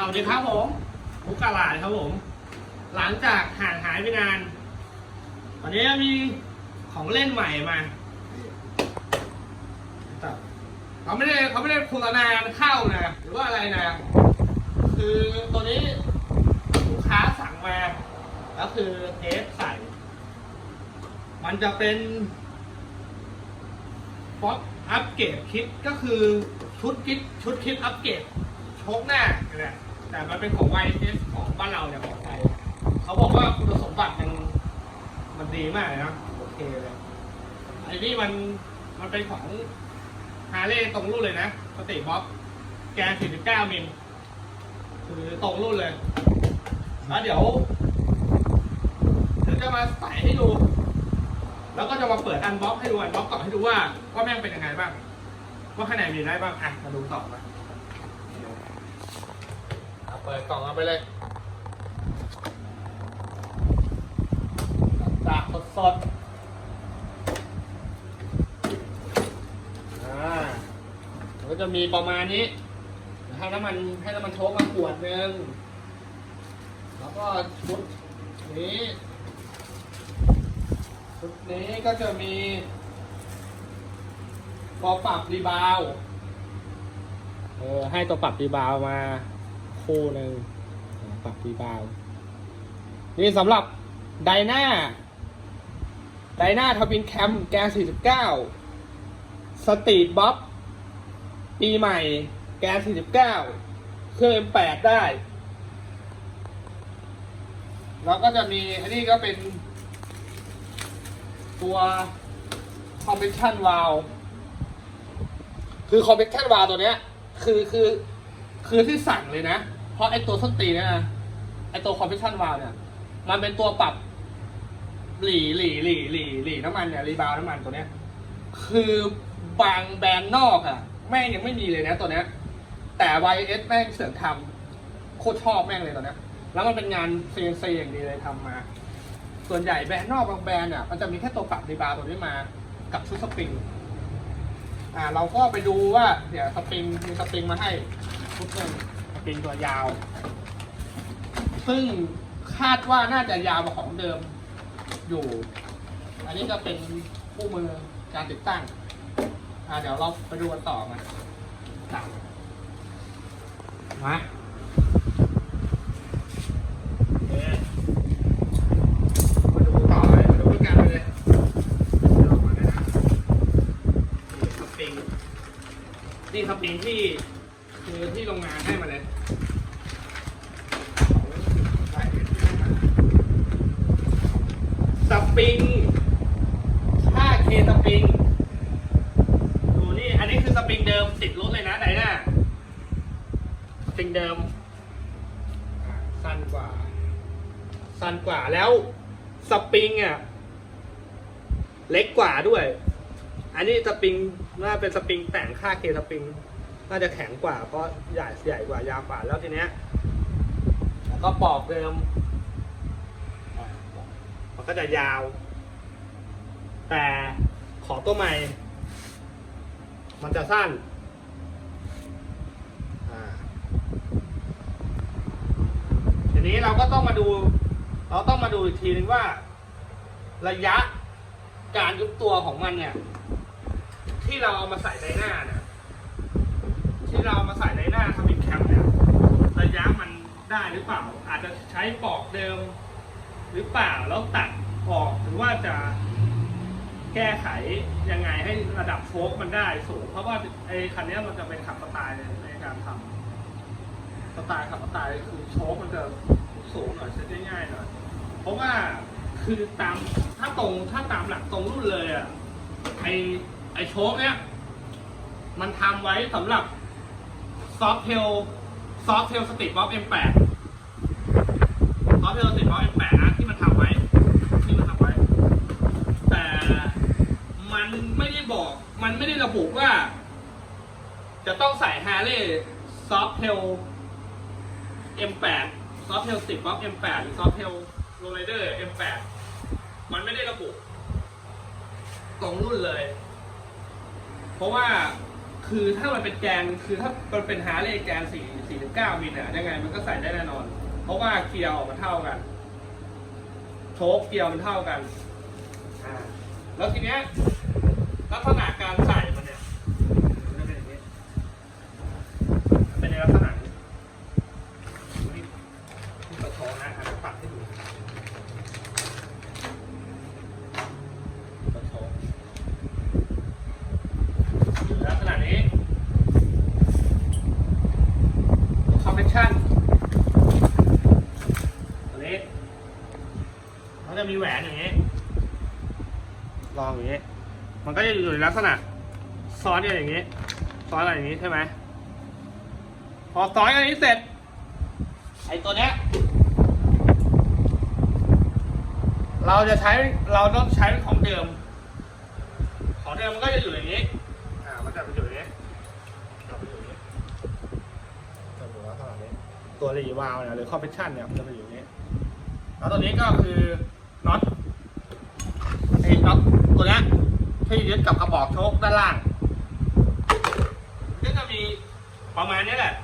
เอาดีครับผมมุกกาลาดครับผม หลังจากห่างหายไปนาน วันนี้มีของเล่นใหม่มาเขาไม่ได้เขาไม่ได้โฆษณาเข้านะ หรือว่าอะไรนะ คือตัวนี้ลูกค้าสั่งมา แล้วคือเทสใส่ มันจะเป็นฟอสอัปเกรดคิดก็คือชุดคิดชุดคิดอัปเกรดชคหน้าเนี่ย แต่มันเป็นของ YS ของบ้านเราเนี่ยของไทยเขาบอกว่าคุณสมบัติมันมันดีมากเลยนะโอเคเลยไอ้นี่มันมันเป็นของฮาร์เลย์ตรงรุ่นเลยนะสติบ๊อบแกน 49 มิล คือตรงรุ่นเลย แล้วเดี๋ยวเดี๋ยวจะมาใส่ให้ดู แล้วก็จะมาเปิดอันบ็อกให้ดูอันบ็อกก่อนให้ดูว่าว่าแม่งเป็นยังไงบ้าง ว่าข้างในมีอะไรบ้าง อะ มาดูต่อมา เปิดกล่องเอาไปเลยจากสดสดๆอ่ามันก็จะมีประมาณนี้ ให้น้ำมันให้น้ำมันโชกมาขวดหนึ่งแล้วก็ชุดนี้ชุดนี้ก็จะมีตัวปรับรีบาว เออ ให้ตัวปรับรีบาวมา คู่หนึ่งปรับรีบาว นี่สำหรับไดนาไดนาทวินแคมแกน49สตรีทบ๊อบปีใหม่ แกน49เครื่อง M8 ได้ แล้วก็จะมีอันนี้ก็เป็น ตัว compression valve คือ compression valve ตัวเนี้ย คือคือ คือที่สั่งเลยนะ เพราะไอตัวส้นตีนเนี่ยนะไอตัว compression valve เนี่ย มันเป็นตัวปรับ หลีหลีหลีหลีหลีน้ำมันเนี่ยรีบาวน้ำมันตัวเนี้ย คือบางแบรนด์นอกอะแม่งยังไม่มีเลยนะตัวเนี้ย แต่ YS แม่งเสือกทำโคตรชอบแม่งเลยตัวเนี้ย แล้วมันเป็นงาน CNC อย่างดีเลยทำมา ส่วนใหญ่แบรนด์นอกบางแบรนด์เนี่ยมันจะมีแค่ตัวปรับรีบาวตัวนี้มา กับชุดสปริงอ่าเราก็ไปดูว่าเดี๋ยวสปริงมีสปริงมาให้ ชุดหนึ่งสปริงตัวยาว ซึ่งคาดว่าน่าจะยาวกว่าของเดิมอยู่ อันนี้ก็เป็นคู่มือการติดตั้งอ่าเดี๋ยวเราไปดูกันต่อมามาเอ๋ไปดูต่อมาดูกันเลยเอามาเลยนะนี่สปริงนี่สปริงที่ คือที่โรงงานให้มาเลยใส่ให้มาสปริง 5K สปริง ดูนี่ อันนี้คือสปริงเดิมติดรถเลยนะไดน่าสปริงเดิมอะสั้นกว่า สั้นกว่าแล้วสปริงอะ เล็กกว่าด้วย อันนี้สปริงน่าเป็นสปริงแต่งค่าเคสปริง น่าจะแข็งกว่าเพราะใหญ่ใหญ่กว่ายาวกว่าแล้วทีเนี้ยแล้วก็ปอกเดิมมันก็จะยาว แต่ขอตัวใหม่ มันจะสั้นทีนี้เราก็ต้องมาดู เราต้องมาดูอีกทีนึงว่า ระยะการยุบตัวของมันเนี่ย ที่เราเอามาใส่ในหน้าเนี่ย ที่เรามาใส่ในหน้าทำเป็นแคมเนี่ยระยะมันได้หรือเปล่า อาจจะใช้ปอกเดิม หรือเปล่าแล้วตัดออกหรือว่าจะแก้ไขยังไงให้ระดับโชคมันได้สูง เพราะว่าไอ้คันนี้มันจะเป็นขับสไตล์ในการทำสไตล์ขับสไตล์คือโชคมันจะสูงหน่อยใช้ง่ายหน่อยเพราะว่าคือตามถ้าตรงถ้าตามหลักตรงรุ่นเลยอะไอไอโชคเนี้ยมันทำไว้สำหรับ ซอฟเทลซอฟเทลสติปบ๊อบ M8 ซอฟเทลสติปบ๊อบ M8 นะที่มันทำไว้ที่มันทำไว้ แต่มันไม่ได้บอก มันไม่ได้ระบุว่า จะต้องใส่ฮาร์เลย์ซอฟเทล M8 ซอฟเทล10บ๊อบ M8 หรือซอฟเทลโรลเดอร์ M8 มันไม่ได้ระบุตรงรุ่นเลย เพราะว่า คือถ้ามันเป็นแกนคือถ้ามันเป็นฮาร์เลย์แกนสี่สี่เก้ามิลอะยังไงมันก็ใส่ได้แน่นอน เพราะว่าเกียร์ออกมาเท่ากัน โชคเกียร์มันเท่ากันอ่าแล้วทีเนี้ยลักษณะการใส่มันเนี่ยมันจะเป็นอย่างนี้เป็นในลักษณะนี้นี่นี่กระโชกนะอะปัดให้ดูกระโชก ลักษณะนี้ คอมเพรสชั่นตัวนี้เขา จะมีแหวนอย่างนี้ ลองอย่างนี้ มันก็จะอยู่ในลักษณะ ซ้อนกันอย่างนี้ ซ้อนอะไรอย่างนี้ใช่ไหม พอซ้อนกันอย่างนี้เสร็จ ไอ้ตัวเนี้ย เราจะใช้ เราต้องใช้เป็นของเดิม ของเดิมมันก็จะอยู่อย่างนี้ อ่า มันจะไปอยู่อย่างนี้จะไปอยู่อย่างนี้จะอยู่ลักษณะนี้ ตัวรีวาลวเนี่ยหรือคอมเพรสชันเนี่ยมันจะไปอยู่อย่างนี้แล้วตัวนี้ก็คือ น็อตไอ้น็อตตัวนี้ที่ยึดกับกระบอกโชคด้านล่างก็จะมีประมาณนี้แหละ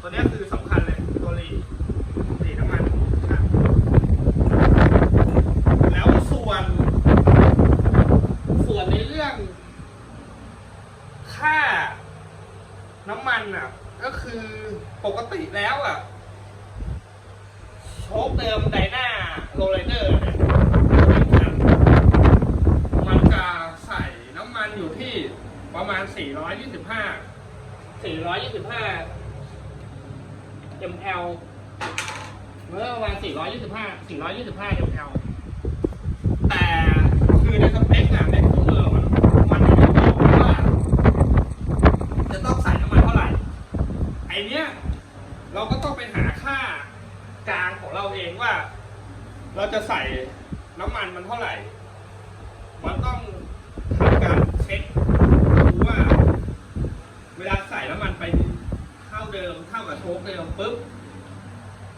ตัวนี้คือสำคัญเลยตัวรีน้ำมันครับ แล้วส่วน ส่วนในเรื่อง ค่าน้ำมันอะ ก็คือปกติแล้วอะ โชคเดิมไดหน้าโรลเลเดอร์เนี่ยมันจะใส่น้ำมันอยู่ที่ประมาณ 425 425 ml เมื่อประมาณ425 425 ml แต่คือในสเปคอะในคู่มือมันมันไม่ได้บอกว่าจะต้องใส่น้ำมันเท่าไหร่ ไอเนี้ยเราก็ต้องไปหาค่ากลางของเราเองว่า เราจะใส่น้ำมันมันเท่าไหร่ มันต้องทำการเช็ค เวลาใส่น้ำมันไปเท่าเดิมเท่ากับโชคเดิมปุ๊บ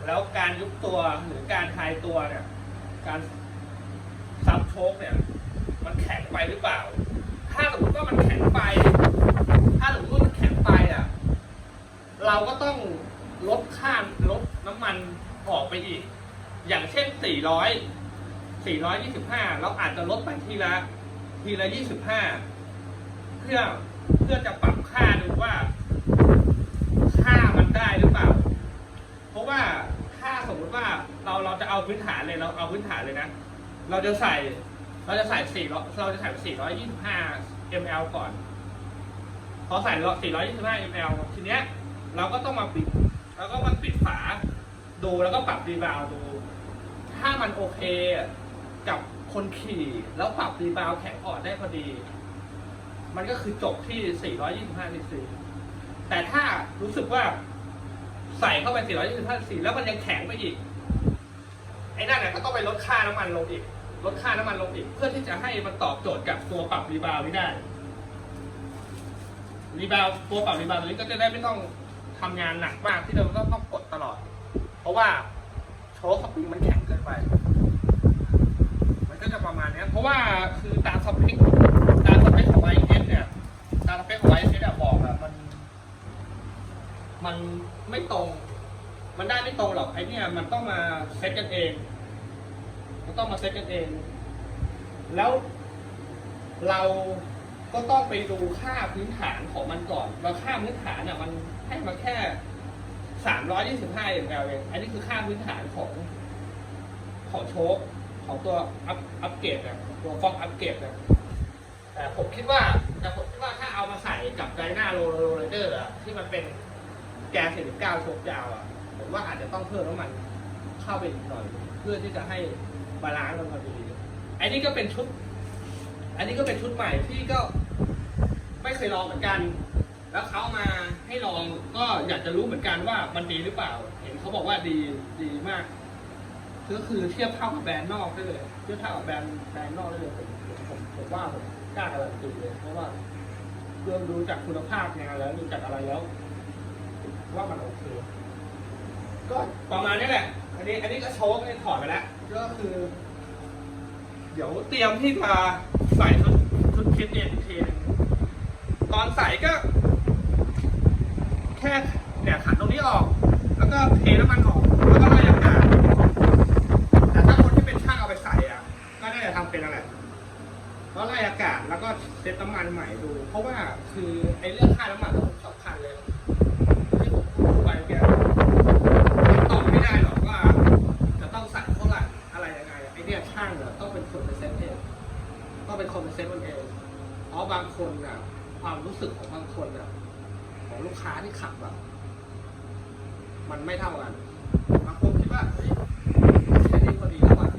แล้วการยุบตัวหรือการคลายตัวเนี่ย การซับโชคเนี่ย มันแข็งไปหรือเปล่า ถ้าสมมติว่ามันแข็งไป ถ้าสมมติว่ามันแข็งไปอะ เราก็ต้องลดค่าลดน้ำมันออกไปอีก อย่างเช่น 400 425 เราอาจจะลดไปทีละทีละ 25 เพื่อ พื่อจะปรับค่าดูว่าค่ามันได้หรือเปล่า เพราะว่าถ้าสมมติว่าเราเราจะเอาพื้นฐานเลยเราเอาพื้นฐานเลยนะ เราจะใส่เราจะใส่400เราจะใส่425 ml ก่อน พอใส่425 ml ทีเนี้ย เราก็ต้องมาปิด แล้วก็มาปิดฝาดูแล้วก็ปรับรีบาวดู ถ้ามันโอเคกับคนขี่ แล้วปรับรีบาวแข็งอ่อนได้พอดี มันก็คือจบที่ 425 cc แต่ถ้ารู้สึกว่าใส่เข้าไป 425 cc แล้วมันยังแข็งไปอีก ไอ้นั่นน่ะก็ต้องไปลดค่าน้ำมันลงอีก ลดค่าน้ำมันลงอีก เพื่อที่จะให้มันตอบโจทย์กับตัวปรับรีบาวนี้ได้ รีบาวตัวปรับรีบาวด์ตัวนี้ก็จะได้ไม่ต้องทำงานหนักมากที่เราต้องต้องกดตลอด เพราะว่าโชว์สปริงมันแข็งเกินไป มันก็จะประมาณนี้เพราะว่าคือตามสเปค ตามสเปคของไอเอสเนี่ยตามสเปคของไอเอสอะบอกอะมันมันไม่ตรง มันได้ไม่ตรงหรอกไอเนี่ยมันต้องมาเซตกันเอง มันต้องมาเซตกันเอง แล้วเราก็ต้องไปดูค่าพื้นฐานของมันก่อนแล้วค่าพื้นฐานเนี่ยมันให้มาแค่325 ml เองอันนี้คือค่าพื้นฐานของของโชคของตัวอัพอัพเกรดเนี่ยตัวฟอกอัพเกรดเนี่ย แต่ผมคิดว่าแต่ผมคิดว่าถ้าเอามาใส่กับไดนาโรโรเลเดอร์อะที่มันเป็นแกน49โชคยาวอะผมว่าอาจจะต้องเพิ่มน้ำมันเข้าไปอีกหน่อย เพื่อที่จะให้บาลานซ์มันพอดีอันนี้ก็เป็นชุด อันนี้ก็เป็นชุดใหม่ที่ก็ไม่เคยลองเหมือนกัน แล้วเขามาให้ลองก็อยากจะรู้เหมือนกันว่ามันดีหรือเปล่า เห็นเขาบอกว่าดีดีมาก ก็คือเทียบเท่ากับแบรนด์นอกได้เลยเทียบเท่ากับแบรนด์แบรนด์นอกได้เลยผมผมผมว่าผมกล้าการันตีเลยเพราะว่าเรื่องดูจากคุณภาพงานแล้วดูจากอะไรแล้ว ว่ามันโอเคก็ประมาณนี้แหละ อันนี้ อันนี้ก็โชว์ให้ถอดไปแล้วก็คือ เดี๋ยวเตรียมที่จะใส่ชุดชุดคิดเองอีกทีนึงอนใส่ก็ แค่เนี่ยขันตรงนี้ออก แล้วก็เทน้ำมันออก มันใหม่ดู เพราะว่าคือไอ้เรื่องค่าน้ำมันสำคัญเลยที่ผมพูดไปแกตอบไม่ได้หรอกว่า จะต้องใส่เท่าไหร่อะไรยังไงไอ้เนี่ยช่างเนี่ยต้องเป็นคนไปเซ็ตเองต้องเป็นคนไปเซ็ตมันเองเพราะบางคนน่ะความรู้สึกของบางคนน่ะของลูกค้าที่ขับอะมันไม่เท่ากันบางคนคิดว่าเฮ้ยแค่นี้พอดีแล้วอะ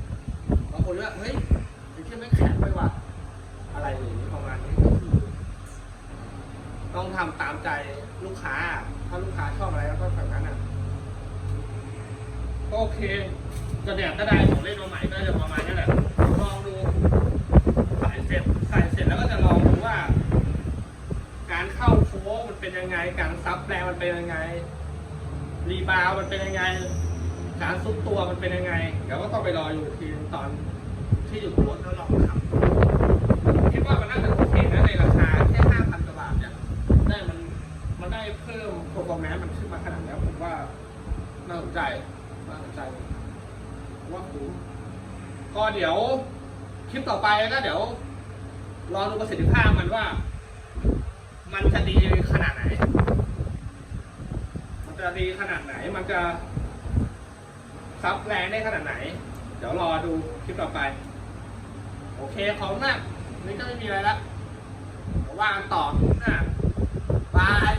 บางคนว่าเฮ้ยไอ้ที่ไม่แข็งไปว่ะอะไรอย่างนี้ประมาณนี้ก็คือ ตามใจลูกค้า ถ้าลูกค้าชอบอะไรก็ต้องแบบนั้นอะก็โอเคกระแดดก็ได้ของเล่นมาใหม่ก็จะประมาณนี้แหละลองดูใส่เสร็จใส่เสร็จแล้วก็จะลองดูว่า การเข้าโค้งมันเป็นยังไง การซับแรงมันเป็นยังไง รีบาวด์มันเป็นยังไง การซุดตัวมันเป็นยังไงเดี๋ยวก็ต้องไปรออยู่ทีตอนที่อยู่บนรถแล้วลองขับ ใจน่าสนใจว่าคุ้มก็เดี๋ยวคลิปต่อไปก็เดี๋ยวรอดูประสิทธิภาพมันว่า มันจะดีขนาดไหน มันจะดีขนาดไหน มันจะซับแรงได้ขนาดไหน เดี๋ยวรอดูคลิปต่อไป โอเคขอบคุณมากนี่ก็ไม่มีอะไรละว่ากันต่อนะบาย